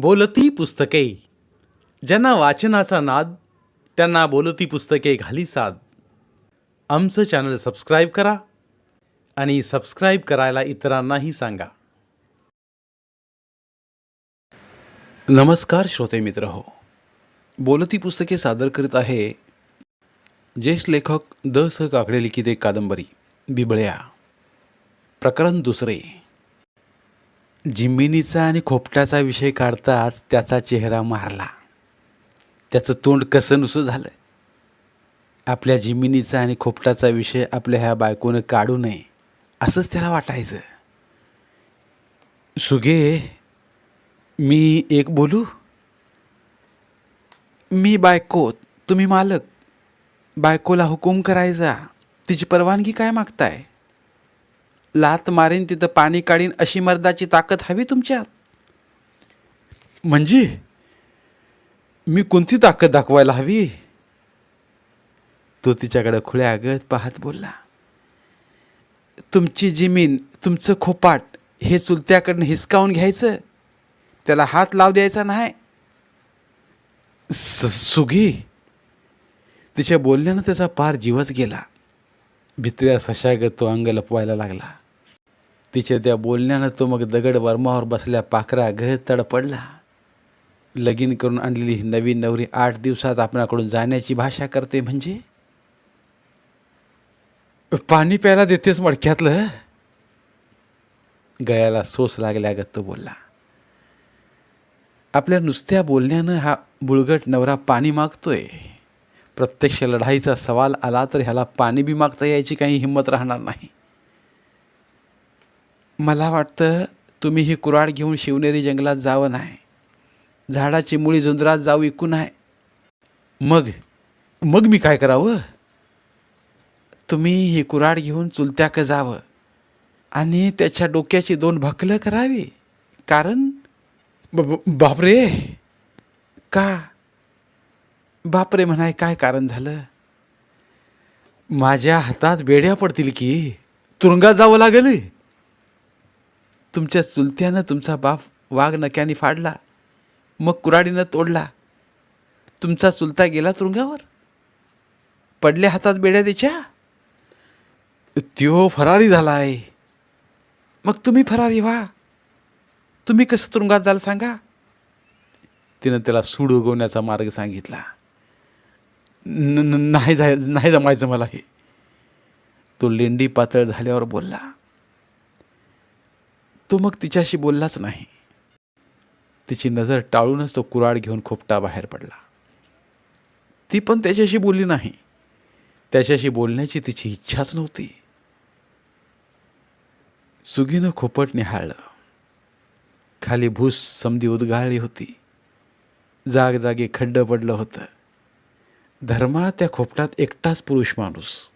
बोलती पुस्तके. ज्यांना वाचनाचा नाद त्यांना बोलती पुस्तके घाली साद. आमचं चॅनल सबस्क्राईब करा आणि सबस्क्राईब करायला इतरांनाही सांगा. नमस्कार श्रोते मित्र हो. बोलती पुस्तके सादर करीत आहे ज्येष्ठ लेखक द स काकडे लिखित एक कादंबरी बिबळ्या. प्रकरण दुसरे. जिमिनीचा आणि खोपटाचा विषय काढताच त्याचा चेहरा मारला. त्याचं तोंड कसं नुसं झालं आपल्या जिमिनीचा आणि खोपटाचा विषय आपल्या ह्या बायकोनं काढू नये असंच त्याला वाटायचं. सुगे मी एक बोलू? मी बायको तुम्ही मालक. बायकोला हुकूम करायचा. तिची परवानगी काय मागताय? लात मारीन तिथं पाणी काढीन अशी मर्दाची ताकद हवी तुमच्यात म्हणजे? मी कोणती ताकद दाखवायला हवी? तो तिच्याकडे खुल्या आगत पाहत बोलला तुमची जमीन तुमचं खोपाट हे चुलत्याकडनं हिसकावून घ्यायचं. त्याला हात लाव द्यायचा नाही. स- सुगी. तिच्या बोलण्यानं त्याचा पार जीवच गेला. भित्र्या सशागत तो अंग लपवायला लागला. तिच्या त्या बोलण्यानं तो मग दगड वर्मावर बसल्या पाखरा घ तडपडला. लगीन करून आणलेली ही नवीन नवरी आठ दिवसात आपणाकडून जाण्याची भाषा करते म्हणजे? पाणी प्यायला देतेस मडक्यातलं गळ्याला सोस लागल्यागत तो बोलला. आपल्या नुसत्या बोलण्यानं हा बुळगट नवरा पाणी मागतोय. प्रत्यक्ष लढाईचा सवाल आला तर ह्याला पाणी बी मागता यायची काही हिंमत राहणार नाही. मला वाटतं तुम्ही ही कुराड घेऊन शिवनेरी जंगलात जावं नाही. झाडाची मुळी जुंजरात जाऊ इकू नाही मग मग मी काय करावं? तुम्ही ही कुराड घेऊन चुलत्याक जावं आणि त्याच्या डोक्याची दोन भकलं करावी. कारण ब- बापरे! का? बापरे म्हणाय काय कारण झालं? माझ्या हातात बेड्या पडतील की. तुरुंगात जावं लागेल. तुमच्या चुलत्यानं तुमचा बाप वाघ नक्याने फाडला मग कुराडीनं तोडला. तुमचा चुलता गेला तुरुंगावर पडल्या हातात बेड्या त्याच्या. त्यो फरारी झालाय. मग तुम्ही फरारी व्हा. तुम्ही कसं तुरुंगात जाल सांगा. तिनं त्याला सूड उगवण्याचा मार्ग सांगितला. न- नाही जाय नाही जमायचं मला हे. तो लेंडी पातळ झाल्यावर बोलला. तो मग तिच्याशी बोललाच नाही. तिची नजर टाळूनच तो कुराड घेऊन खोपटा बाहेर पडला. ती पण त्याच्याशी बोलली नाही. त्याच्याशी बोलण्याची तिची इच्छाच नव्हती. सुगीनं खोपट निहाळलं. खाली भूस समधी उद्गाळली होती. जागजागी खड्ड पडलं होतं. धर्मा त्या खोपटात एकटाच पुरुष माणूस.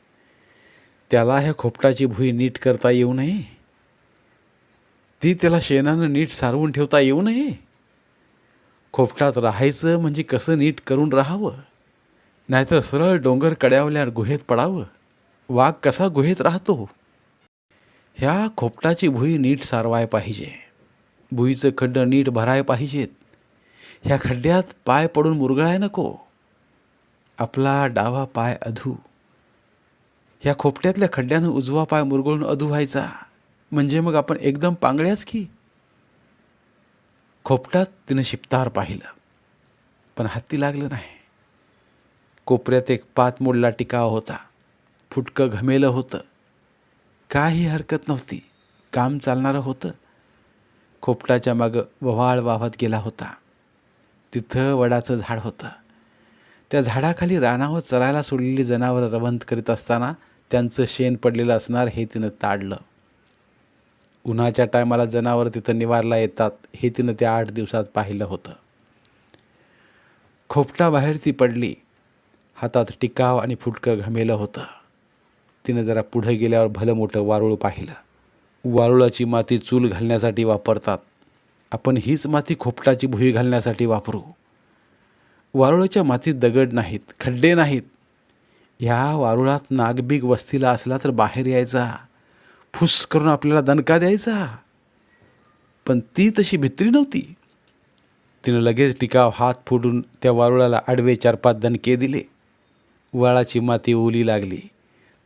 त्याला ह्या खोपटाची भुई नीट करता येऊ नये. ती त्याला शेणानं नीट सारवून ठेवता येऊ नये. खोपटात राहायचं म्हणजे कसं नीट करून राहावं? नाहीतर सरळ डोंगर कड्यावल्यावर गुहेत पडावं. वाघ कसा गुहेत राहतो? ह्या खोपटाची भुई नीट सारवाय पाहिजे. भुईचं खड्डं नीट भराय पाहिजेत. ह्या खड्ड्यात पाय पडून मुरगळाय नको. आपला डावा पाय अधू. ह्या खोपट्यातल्या खड्ड्यानं उजवा पाय मुरगळून अधू व्हायचा. म्हणजे मग आपण एकदम पांगळ्याच की? खोपटात तिनं शिपतार पाहिलं पण हत्ती लागलं नाही. कोपऱ्यात एक पात मोडला टिकाव होता फुटकं घमेलं होतं. काही हरकत नव्हती काम चालणारं होतं. खोपटाच्या मागं वव्हाळ वाहत गेला होता. तिथं वडाचं झाड होतं. त्या झाडाखाली रानावर चरायला सोडलेली जनावरं रवंत करीत असताना त्यांचं शेण पडलेलं असणार हे तिनं ताडलं. उन्हाच्या टायमाला जनावर तिथं निवारला येतात हे तिनं त्या आठ दिवसात पाहिलं होतं. खोपटाबाहेर ती पडली. हातात टिकाव आणि फुटकं घमेलं होतं. तिनं जरा पुढं गेल्यावर भलं मोठं वारुळ पाहिलं. वारुळाची माती चूल घालण्यासाठी वापरतात. आपण हीच माती खोपटाची भुई घालण्यासाठी वापरू. वारुळाच्या मातीत दगड नाहीत खड्डे नाहीत. ह्या वारुळात नागबीग वस्तीला असला तर बाहेर यायचा. फुस करून आपल्याला दणका द्यायचा. पण ती तशी भित्री नव्हती. तिनं लगेच टिकाव हात फोडून त्या वारुळाला आडवे चार पाच दणके दिले. वाळाची माती ओली लागली.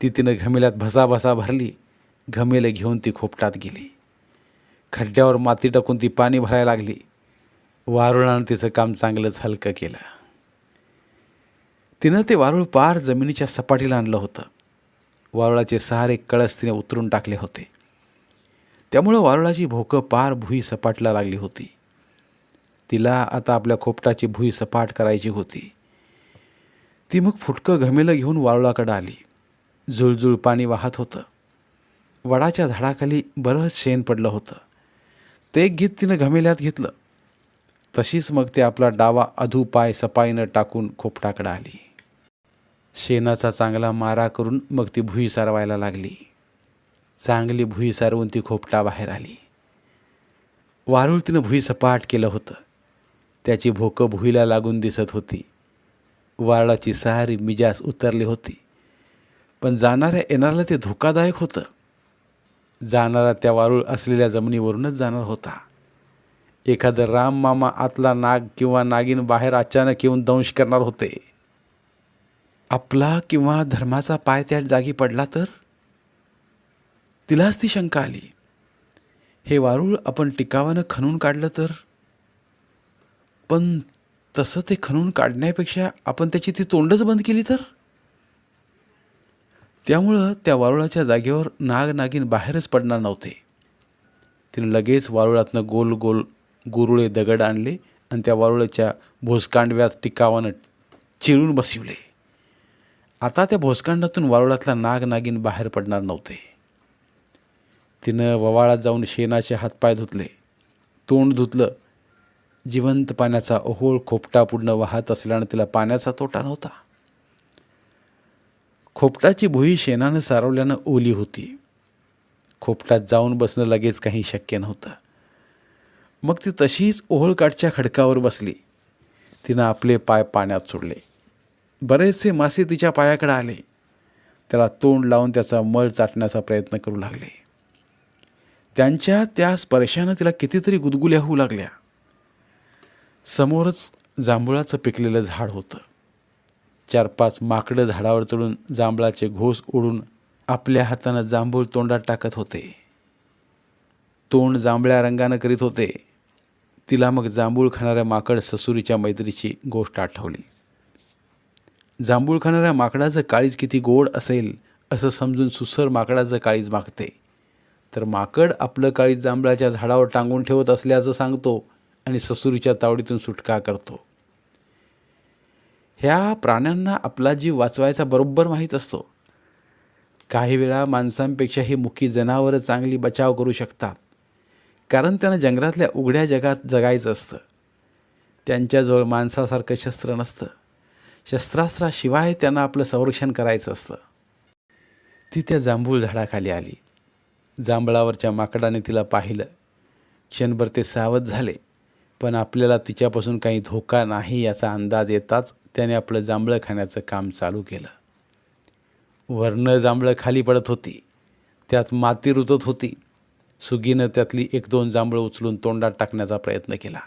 ती तिनं घमेल्यात भसाभसा भरली. घमेले घेऊन ती खोपटात गेली. खड्ड्यावर माती टाकून ती पाणी भरायला लागली. वारुळानं तिचं काम चांगलंच हलकं केलं. तिनं ते वारुळ पार जमिनीच्या सपाटीला आणलं होतं. वारुळाचे सहारे कळस तिने उतरून टाकले होते. त्यामुळं वारुळाची भोकं पार भुई सपाटला लागली होती. तिला आता आपल्या खोपटाची भुई सपाट करायची होती. ती मग फुटकं घमेलं घेऊन वारुळाकडं आली. जुळजुळ पाणी वाहत होतं. वडाच्या झाडाखाली बरंच शेण पडलं होतं. ते एक घेत तिनं घमेल्यात घेतलं. तशीच मग ते आपला डावा अधू पाय सपाईनं टाकून खोपटाकडं आली. शेणाचा चांगला मारा करून मग ती भुई सारवायला लागली. चांगली भुई सारवून ती खोपटा बाहेर आली. वारुळ तिनं भुई सपाट केलं होतं. त्याची भोकं भुईला लागून दिसत होती. वारळाची सारी मिजास उतरली होती. पण जाणाऱ्या येणाऱ्याला ते धोकादायक होतं. जाणारा त्या वारुळ असलेल्या जमिनीवरूनच जाणार होता. एखादं राम मामा आतला नाग किंवा नागिन बाहेर अचानक येऊन दंश करणार होते. आपला किंवा धर्माचा पाय त्या जागी पडला तर? तिलाच ती शंका आली. हे वारूळ आपण टिकावानं खणून काढलं तर? पण तसं ते खणून काढण्यापेक्षा आपण त्याची ती तोंडच बंद केली तर? त्यामुळं त्या वारुळाच्या जागेवर नाग नागिन बाहेरच पडणार नव्हते. तिने लगेच वारुळातनं गोल गोल गुरुळे दगड आणले आणि त्या वारुळाच्या भोसकांडव्यात टिकावानं चिरून बसविले. आता त्या भोसकांडातून वारुळातला नाग नागिन बाहेर पडणार नव्हते. तिनं ववाळात जाऊन शेणाचे हातपाय धुतले. तोंड धुतलं. जिवंत पाण्याचा ओहोळ खोपटा पूर्ण वाहत असल्यानं तिला पाण्याचा तोटा नव्हता. खोपटाची भुई शेणानं सारवल्यानं ओली होती. खोपटात जाऊन बसणं लगेच काही शक्य नव्हतं. मग ती तशीच ओहोळकाठच्या खडकावर बसली. तिनं आपले पाय पाण्यात सोडले. बरेचसे मासे तिच्या पायाकडे आले. त्याला तोंड लावून त्याचा मळ चाटण्याचा प्रयत्न करू लागले. त्यांच्या त्या स्पर्शानं तिला कितीतरी गुदगुल्या होऊ लागल्या. समोरच जांभुळाचं पिकलेलं झाड होतं. चार पाच माकडं झाडावर चढून जांभळाचे घोस ओढून आपल्या हातानं जांभूळ तोंडात टाकत होते. तोंड जांभळ्या रंगानं करीत होते. तिला मग जांभूळ खाणाऱ्या माकड ससुरीच्या मैत्रीची गोष्ट आठवली. जांभूळ खाणाऱ्या माकडाचं काळीज किती गोड असेल असं समजून सुसर माकडाचं काळीज मागते तर माकड आपलं काळीज जांभळाच्या झाडावर टांगून ठेवत असल्याचं सांगतो आणि ससुरीच्या तावडीतून सुटका करतो. ह्या प्राण्यांना आपला जीव वाचवायचा बरोबर माहीत असतो. काही वेळा माणसांपेक्षा ही मुखी जनावरं चांगली बचाव करू शकतात कारण त्यांना जंगलातल्या उघड्या जगात जगायचं असतं. त्यांच्याजवळ माणसासारखं शस्त्र नसतं. शस्त्रास्त्राशिवाय त्यांना आपलं संरक्षण करायचं असतं. ती त्या जांभूळ झाडाखाली आली. जांभळावरच्या माकडाने तिला पाहिलं. क्षणभर ते सावध झाले. पण आपल्याला तिच्यापासून काही धोका नाही याचा अंदाज येताच त्याने आपलं जांभळं खाण्याचं काम चालू केलं. वर्ण जांभळं खाली पडत होती. त्यात माती रुतत होती. सुगीनं त्यातली एक दोन जांभळं उचलून तोंडात टाकण्याचा प्रयत्न केला.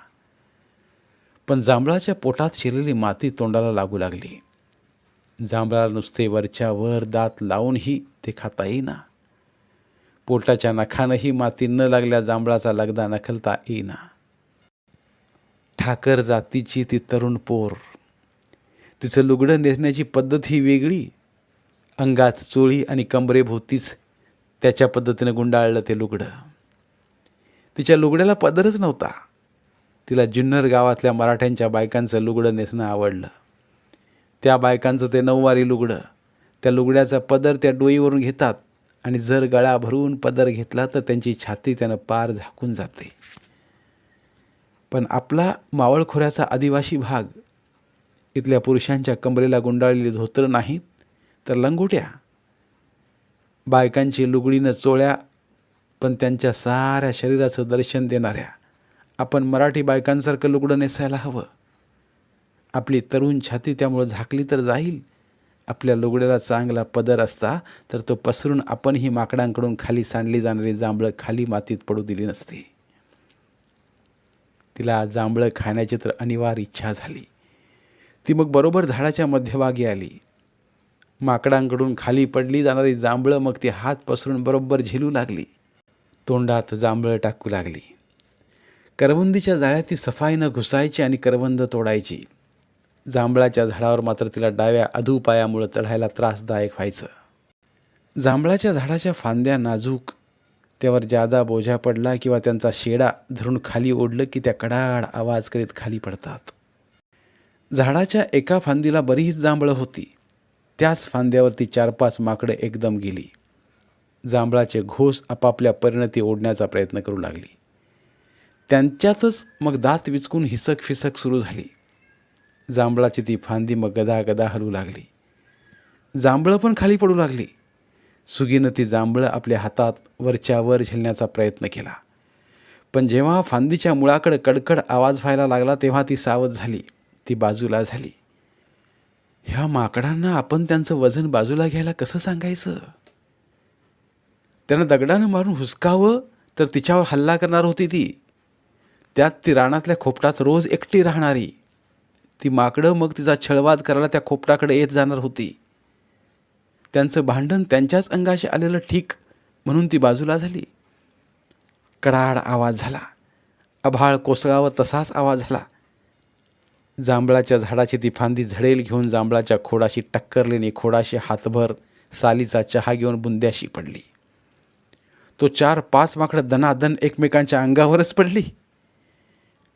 पण जांभळाच्या पोटात शिरलेली माती तोंडाला लागू लागली. जांभळाला नुसते वरच्या वर दात लावूनही ते खाता येईना. पोटाच्या नखानंही माती न लागल्या जांभळाचा लगदा नखलता येईना. ठाकर जातीची ती तरुण पोर. तिचं लुगडं नेसण्याची पद्धत ही वेगळी. अंगात चोळी आणि कंबरेभोवतीच त्याच्या पद्धतीनं गुंडाळलं ते लुगडं. तिच्या लुगड्याला पदरच नव्हता. तिला जुन्नर गावातल्या मराठ्यांच्या बायकांचं लुगडं नेसणं आवडलं. त्या बायकांचं ते नऊवारी लुगडं त्या लुगड्याचा पदर त्या डोईवरून घेतात आणि जर गळा भरून पदर घेतला तर त्यांची छाती त्यानं पार झाकून जाते. पण आपला मावळखोऱ्याचा आदिवासी भाग इथल्या पुरुषांच्या कमरेला गुंडाळलेली धोतर नाहीत तर लंगोट्या. बायकांची लुगडीनं चोळ्या पण त्यांच्या साऱ्या शरीराचं दर्शन देणाऱ्या. आपण मराठी बायकांसारखं लुगडं नेसायला हवं. आपली तरुण छाती त्यामुळं झाकली तर जाईल. आपल्या लुगड्याला चांगला पदर असता तर तो पसरून आपणही माकडांकडून खाली सांडली जाणारी जांभळं खाली मातीत पडू दिली नसती. तिला जांभळं खाण्याची तर अनिवार्य इच्छा झाली. ती मग बरोबर झाडाच्या मध्यभागी आली. माकडांकडून खाली पडली जाणारी जांभळं मग ती हात पसरून बरोबर झेलू लागली. तोंडात जांभळं टाकू लागली. करवंदीच्या जाळ्यात ती सफाईनं घुसायची आणि करवंद तोडायची. जांभळाच्या झाडावर मात्र तिला डाव्या अधुपायामुळं चढायला त्रासदायक व्हायचं. जांभळाच्या झाडाच्या फांद्या नाजूक. त्यावर जादा बोजा पडला किंवा त्यांचा शेडा धरून खाली ओढलं की त्या कडाड आवाज करीत खाली पडतात. झाडाच्या एका फांदीला बरीच जांभळं होती. त्याच फांद्यावरती चार पाच माकडं एकदम गेली. जांभळाचे घोस आपापल्या परिणती ओढण्याचा प्रयत्न करू लागली. त्यांच्यातच मग दात विचकून हिसक फिसक सुरू झाली. जांभळाची ती फांदी मग गदा गदा हलू लागली. जांभळं पण खाली पडू लागली. सुगीनं ती जांभळं आपल्या हातात वरच्या वर झेलण्याचा प्रयत्न केला. पण जेव्हा फांदीच्या मुळाकडे कडकड आवाज व्हायला लागला तेव्हा ती सावध झाली. ती बाजूला झाली. ह्या माकडांना आपण त्यांचं वजन बाजूला घ्यायला कसं सांगायचं? त्यानं दगडानं मारून हुसकावं तर तिच्यावर हल्ला करणार होती ती. त्यात ती रानातल्या खोपटात रोज एकटी राहणारी. ती माकडं मग तिचा छळवाद करायला त्या खोपटाकडे येत जाणार होती. त्यांचं भांडण त्यांच्याच अंगाशी आलेलं ठीक म्हणून ती बाजूला झाली. कडाड आवाज झाला. आभाळ कोसळावं तसाच आवाज झाला. जांभळाच्या झाडाची ती फांदी झडेल घेऊन जांभळाच्या खोडाशी टक्करलेली खोडाशी हातभर सालीचा चहा घेऊन बुंद्याशी पडली. तो चार पाच माकडं दनादन एकमेकांच्या अंगावरच पडली.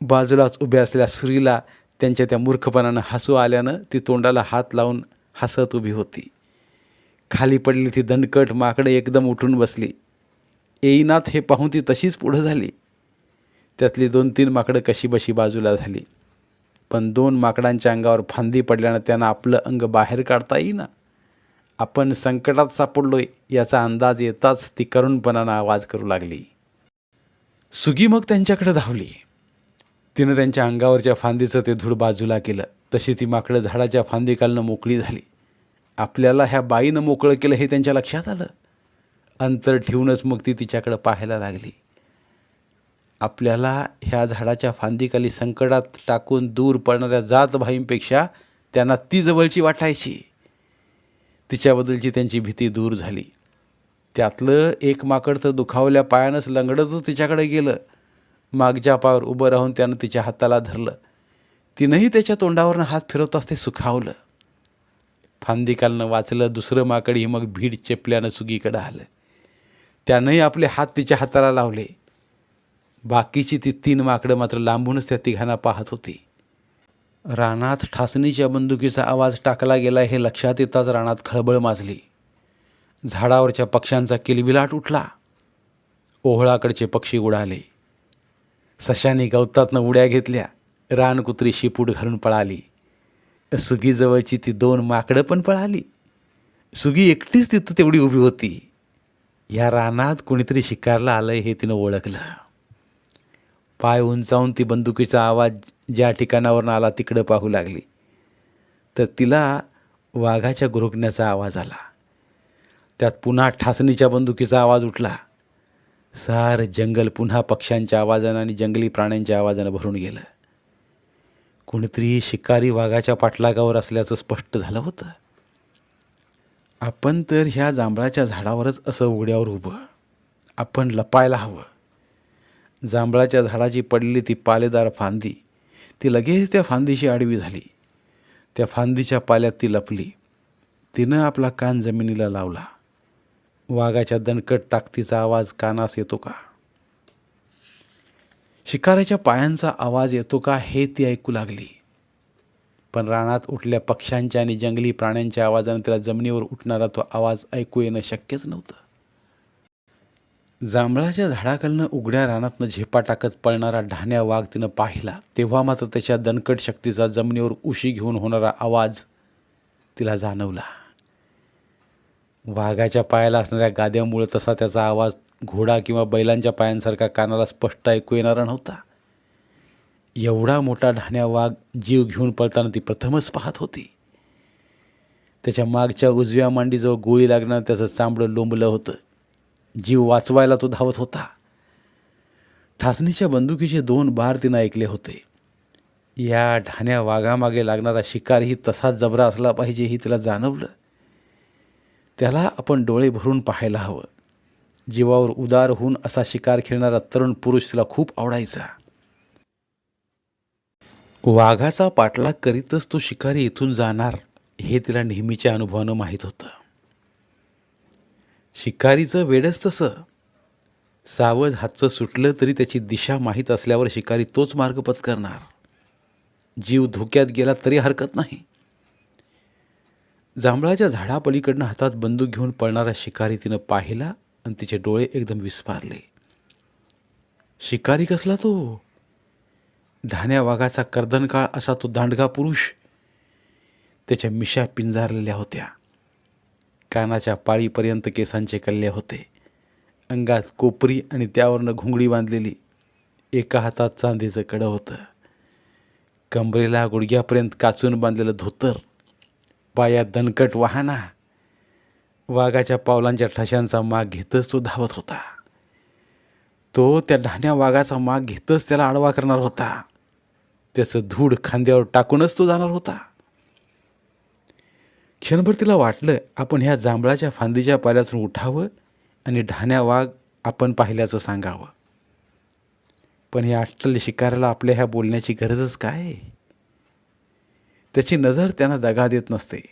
बाजूलाच उभ्या असलेल्या सुरीला त्यांच्या त्या मूर्खपणानं हसू आल्यानं ती तोंडाला हात लावून हसत उभी होती. खाली पडली ती दणकट माकडे एकदम उठून बसली. येईनाथ हे पाहून ती तशीच पुढं झाली. त्यातली दोन तीन माकडं कशी बशी बाजूला झाली. पण दोन माकडांच्या अंगावर फांदी पडल्यानं त्यांना आपलं अंग बाहेर काढता येईना. आपण संकटात सापडलोय याचा अंदाज येताच ती करुणपणानं आवाज करू लागली. सुगी मग त्यांच्याकडे धावली. तिनं त्यांच्या अंगावरच्या फांदीचं ते धूळ बाजूला केलं. तशी ती माकडं झाडाच्या फांदीकालनं मोकळी झाली. आपल्याला ह्या बाईनं मोकळं केलं हे त्यांच्या लक्षात आलं. अंतर ठेवूनच मग ती तिच्याकडं पाहायला लागली. आपल्याला ह्या झाडाच्या फांदीखाली संकटात टाकून दूर पडणाऱ्या जात भाईंपेक्षा त्यांना ती जवळची वाटायची. तिच्याबद्दलची त्यांची भीती दूर झाली. त्यातलं एक माकड तर दुखावल्या पायानंच लंगडतच तिच्याकडे गेलं. मागच्या पायावर उभं राहून त्यानं तिच्या हाताला धरलं. तिनंही त्याच्या तोंडावरनं हात फिरवताच ते सुखावलं. फांदीकालनं वाचलं दुसरं माकडही मग भीड चेपल्यानं सुगीकडं आलं. त्यानंही आपले हात तिच्या हाताला लावले. बाकीची ती तीन माकडं मात्र लांबूनच त्या तिघांना पाहत होती. रानात ठासणीच्या बंदुकीचा आवाज टाकला गेला हे लक्षात येताच रानात खळबळ माजली. झाडावरच्या पक्ष्यांचा किलबिलाट उठला. ओहळाकडचे पक्षी उडाले. सशाने गवतातनं उड्या घेतल्या. रानकुत्री शिपूट घालून पळाली. सुगीजवळची ती दोन माकडं पण पळाली. सुगी एकटीच तिथं तेवढी उभी होती. या रानात कोणीतरी शिकारला आलंय हे तिनं ओळखलं. पाय उंचावून ती बंदुकीचा आवाज ज्या ठिकाणावरून आला तिकडं पाहू लागली. तर तिला वाघाच्या गुरुकण्याचा आवाज आला. त्यात पुन्हा ठासणीच्या बंदुकीचा आवाज उठला. सार जंगल पुन्हा पक्ष्यांच्या आवाजानं आणि जंगली प्राण्यांच्या आवाजानं भरून गेलं. कोणीतरी शिकारी वाघाच्या पाठलागावर असल्याचं स्पष्ट झालं होतं. आपण तर ह्या जांभळाच्या झाडावरच असं उघड्यावर उभं. आपण लपायला हवं. जांभळाच्या झाडाची पडलेली ती पालेदार फांदी ती लगेच त्या फांदीशी आडवी झाली. त्या फांदीच्या पाल्यात ती लपली. तिनं आपला कान जमिनीला लावला. वाघाच्या दणकट ताकदीचा आवाज कानास येतो का? शिकाराच्या पायांचा आवाज येतो का हे ती ऐकू लागली. पण रानात उठल्या पक्ष्यांच्या आणि जंगली प्राण्यांच्या आवाजाने तिला जमिनीवर उठणारा तो आवाज ऐकू येणं शक्यच नव्हतं. जांभळाच्या झाडाखालनं उघड्या रानातनं झेपा टाकत पळणारा ढाण्या वाघ तिनं पाहिला. तेव्हा मात्र त्याच्या दणकट शक्तीचा जमिनीवर उशी घेऊन होणारा आवाज तिला जाणवला. वाघाच्या पायाला असणाऱ्या गाद्यामुळे तसा त्याचा आवाज घोडा किंवा बैलांच्या पायांसारखा कानाला स्पष्ट ऐकू येणारा नव्हता. एवढा मोठा ढाण्या वाघ जीव घेऊन पळताना ती प्रथमच पाहत होती. त्याच्या मागच्या उजव्या मांडीजवळ गोळी लागणार त्याचं चांबडं लोंबलं होतं. जीव वाचवायला तो धावत होता. ठासणीच्या बंदुकीचे दोन बार तिनं ऐकले होते. या ढाण्या वाघामागे लागणारा शिकारही तसाच जबरा असला पाहिजे ही तिला जाणवलं. त्याला आपण डोळे भरून पाहायला हवं. जीवावर उदार होऊन असा शिकार खेळणारा तरुण पुरुष तिला खूप आवडायचा. वाघाचा पाठलाग करीतच तो शिकारी इथून जाणार हे तिला नेहमीच्या अनुभवानं माहीत होतं. शिकारीचं वेडच तसं. सावज हातचं सुटलं तरी त्याची दिशा माहीत असल्यावर शिकारी तोच मार्ग पत्करणार. जीव धोक्यात गेला तरी हरकत नाही. जांभळाच्या झाडापलीकडनं हातात बंदूक घेऊन पळणारा शिकारी तिनं पाहिला आणि तिचे डोळे एकदम विस्पारले शिकारी कसला तो? ढाण्या वाघाचा कर्दनकाळ असा तो दांडगा पुरुष. त्याच्या मिशा पिंजारलेल्या होत्या. कानाच्या पाळीपर्यंत केसांचे कल्ले होते. अंगात कोपरी आणि त्यावरनं घुंगडी बांधलेली. एका हातात चांदीचं कडं होतं. कंबरेला गुडघ्यापर्यंत काचून बांधलेलं धोतर. पायात दणकट वाहना. वाघाच्या पावलांच्या ठशांचा माग घेतच तो धावत होता. तो त्या ढाण्या वाघाचा माग घेतच त्याला आडवा करणार होता. त्याचं धूड खांद्यावर टाकूनच तो जाणार होता. क्षणभर तिला वाटलं आपण ह्या जांभळाच्या फांदीच्या पाल्यातून उठावं आणि ढाण्या वाघ आपण पाहिल्याचं सांगावं. पण या अट्टल शिकाऱ्याला आपल्या ह्या बोलण्याची गरजच काय? त्याची नजर त्यांना दगा देत नसते.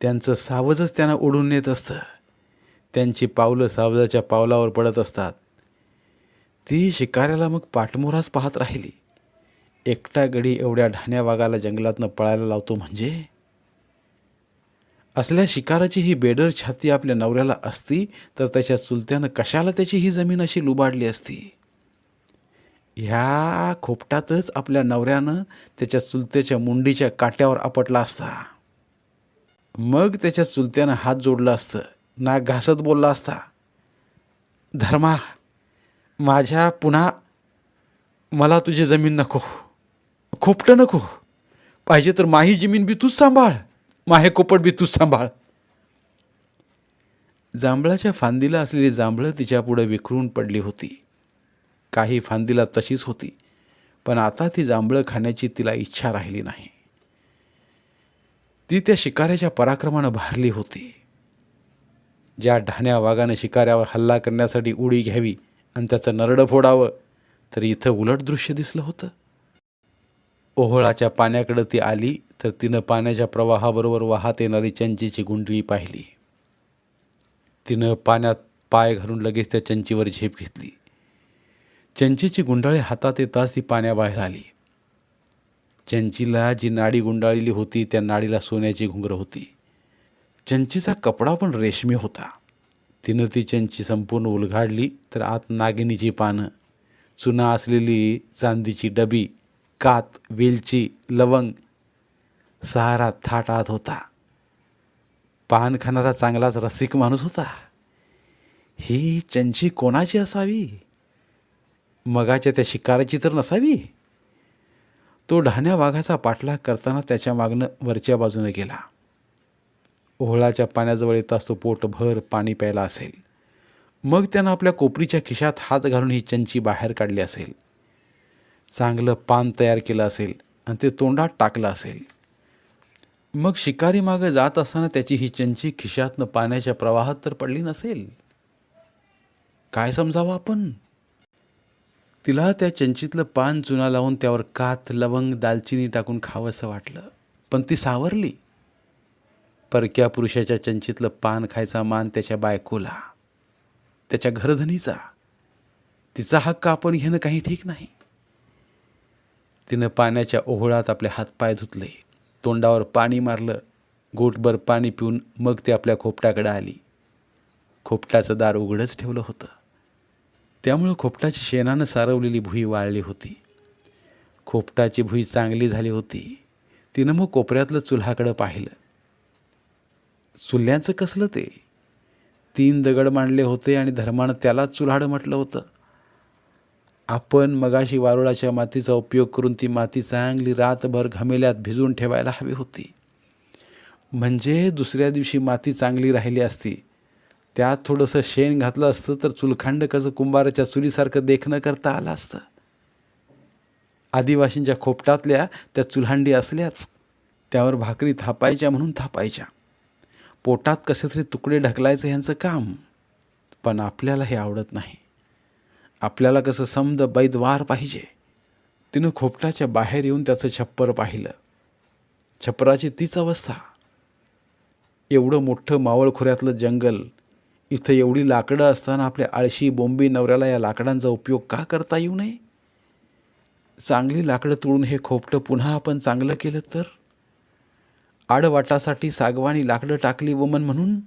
त्यांचं सावजच त्यांना ओढून नेत असतं. त्यांची पावलं सावजाच्या पावलावर पडत असतात. ती शिकाऱ्याला मग पाठमोराच पाहत राहिली. एकटा गडी एवढ्या ढाण्या वाघाला जंगलातनं पळायला लावतो म्हणजे? असल्या शिकाराची ही बेडर छाती आपल्या नवऱ्याला असती तर त्याच्या चुलत्यानं कशाला त्याची ही जमीन अशी लुबाडली असती? ह्या खोपटातच आपल्या नवऱ्यानं त्याच्या चुलत्याच्या मुंडीच्या काट्यावर आपटला असता. मग त्याच्या चुलत्यानं हात जोडला असतं ना घासत बोलला असता. धर्मा माझ्या पुन्हा मला तुझी जमीन नको खोपटं नको. पाहिजे तर माही जमीन बी तूच सांभाळ माहे कोपट बी तूच सांभाळ. जांभळाच्या फांदीला असलेली जांभळं तिच्यापुढे विखरून पडली होती. काही फांदीला तशीच होती. पण आता ती जांभळं खाण्याची तिला इच्छा राहिली नाही. ती त्या शिकाऱ्याच्या पराक्रमानं भारली होती. ज्या ढाण्या वाघानं शिकाऱ्यावर हल्ला करण्यासाठी उडी घ्यावी आणि त्याचं नरडं फोडावं तर इथं उलट दृश्य दिसलं होतं. ओहोळाच्या पाण्याकडं ती आली तर तिनं पाण्याच्या प्रवाहाबरोबर वाहत येणारी चंचीची गुंडळी पाहिली. तिनं पाण्यात पाय घालून लगेच त्या चंचीवर झेप घेतली. चंचीची गुंडाळी हातात येताच ती पाण्याबाहेर आली. चंचीला जी नाडी गुंडाळलेली होती त्या नाडीला सोन्याची घुंगरं होती. चंचीचा कपडा पण रेशमी होता. तिनं ती चंची संपूर्ण उलघाडली तर आत नागिनीची पानं चुना असलेली चांदीची डबी कात वेलची लवंग सहारा थाट आत होता. पान खाणारा चांगलाच रसिक माणूस होता. ही चंची कोणाची असावी? मगाच्या त्या शिकाराची तर नसावी. तो ढाण्या वाघाचा पाठलाग करताना त्याच्या मागनं वरच्या बाजूने गेला. ओहळाच्या पाण्याजवळ येताच तो पोटभर पाणी प्यायला असेल. मग त्यानं आपल्या कोपरीच्या खिशात हात घालून ही चंची बाहेर काढली असेल. चांगलं पान तयार केलं असेल आणि ते तोंडात टाकलं असेल. मग शिकारी मागं जात असताना त्याची ही चंची खिशातनं पाण्याच्या प्रवाहात तर पडली नसेल. काय समजावं आपण? तिला त्या चंचीतलं पान चुना लावून त्यावर कात लवंग दालचिनी टाकून खावंसं वाटलं. पण ती सावरली. परक्या पुरुषाच्या चंचीतलं पान खायचा मान त्याच्या बायकोला. त्याच्या घरधनीचा. तिचा हक्क आपण घेणं काही ठीक नाही. तिनं पाण्याच्या ओहोळात आपले हातपाय धुतले. तोंडावर पाणी मारलं. गोटभर पाणी पिऊन मग ते आपल्या खोपटाकडे आली. खोपटाचं दार उघडंच ठेवलं होतं. त्यामुळं खोपटाची शेणानं सारवलेली भुई वाळली होती. खोपटाची भुई चांगली झाली होती. तिनं मग कोपऱ्यातलं चुल्हाकडं पाहिलं. चुल्ह्याचं कसलं ते? तीन दगड मांडले होते आणि धर्मानं त्यालाच चुल्हाडं म्हटलं होतं. आपण मगाशी वारुळाच्या मातीचा उपयोग करून ती माती चांगली रातभर घमेल्यात भिजून ठेवायला हवी होती. म्हणजे दुसऱ्या दिवशी माती चांगली राहिली असती त्यात थोडंसं शेण घातलं असतं तर चुलखांड कसं कुंभाराच्या चुलीसारखं देखणं करता आलं असतं. आदिवासींच्या खोपटातल्या त्या चुलहांडी असल्याच त्यावर भाकरी थापायच्या म्हणून थापायच्या. पोटात कसे तरी तुकडे ढकलायचं ह्यांचं काम पण आपल्याला हे आवडत नाही. आपल्याला कसं समद बैदवार पाहिजे. तिनं खोपटाच्या बाहेर येऊन त्याचं छप्पर पाहिलं. छप्पराची तीच अवस्था. एवढं मोठं मावळखोऱ्यातलं जंगल इथं एवढी लाकडं असताना आपल्या आळशी बोंबी नवऱ्याला या लाकडांचा उपयोग का करता येऊ नये? चांगली लाकडं तोडून हे खोपटं पुन्हा आपण चांगलं केलं तर? आडवाटासाठी सागवानी लाकडं टाकली वमन म्हणून?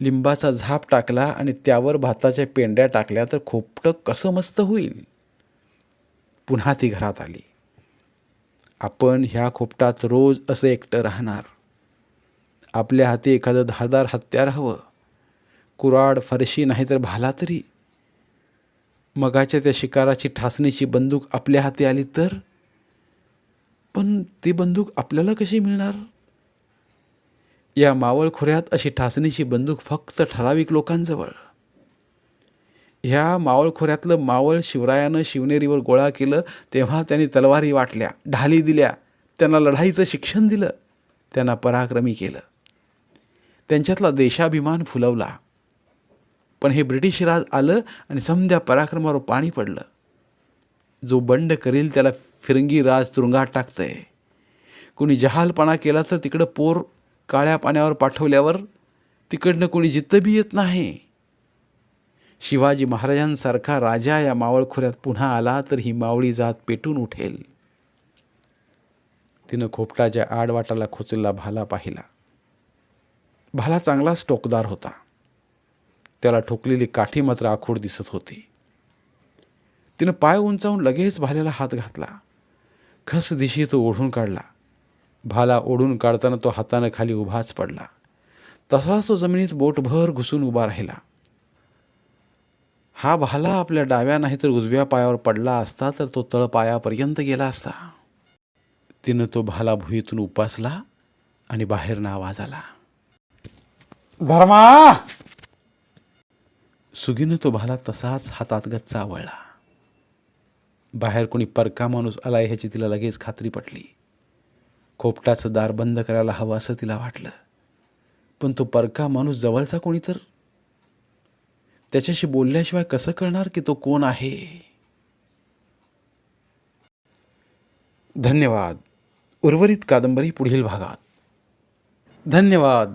लिंबाचा झाप टाकला आणि त्यावर भाताच्या पेंड्या टाकल्या तर खोपटं कसं मस्त होईल? पुन्हा ती घरात आली. आपण ह्या खोपटात रोज असं एकटं राहणार. आपल्या हाती एखादं धारदार हत्यार हवं. कुराड फरशी नाहीतर भाला तरी. मगाच्या त्या शिकाराची ठासणीची बंदूक आपल्या हाती आली तर? पण ती बंदूक आपल्याला कशी मिळणार? या मावळ खोऱ्यात अशी ठासणीची बंदूक फक्त ठराविक लोकांजवळ. ह्या मावळ खोऱ्यातलं मावळ शिवरायानं शिवनेरीवर गोळा केलं तेव्हा त्यांनी तलवारी वाटल्या ढाली दिल्या त्यांना लढाईचं शिक्षण दिलं त्यांना पराक्रमी केलं. त्यांच्यातला देशाभिमान फुलवला. पण हे ब्रिटिश राज आलं आणि समध्या पराक्रमावर पाणी पडलं. जो बंड करील त्याला फिरंगी राज तुरुंगात टाकतंय. कोणी जहालपणा केला तर तिकडं पोर काळ्या पाण्यावर पाठवल्यावर तिकडनं कोणी जित्तबी येत नाही. शिवाजी महाराजांसारखा राजा या मावळखोऱ्यात पुन्हा आला तर ही मावळी जात पेटून उठेल. तिनं खोपटाच्या आडवाटाला खोचलेला भाला पाहिला. भाला चांगलाच टोकदार होता. त्याला ठोकलेली काठी मात्र आखूड दिसत होती. तिनं पाय उंचावून लगेच भाल्याला हात घातला. खस दिशी तो ओढून काढला. भाला ओढून काढताना तो हातानं खाली उभाच पडला. तसाच तो जमिनीत बोटभर घुसून उभा राहिला. हा भाला आपल्या डाव्या नाही तर उजव्या पायावर पडला असता तर तो तळपायापर्यंत गेला असता. तिनं तो भाला भुईतून उपासला आणि बाहेरनं आवाज आला धर्मा! सुगीनं तो भाला तसाच हातात गच्चा आवळला बाहेर कोणी परका माणूस आलाय ह्याची तिला लगेच खात्री पटली. खोपटाचं दार बंद करायला हवं असं तिला वाटलं. पण तो परका माणूस जवळचा कोणी तर? त्याच्याशी बोलल्याशिवाय कसं कळणार की तो कोण आहे? धन्यवाद. उर्वरित कादंबरी पुढील भागात. धन्यवाद.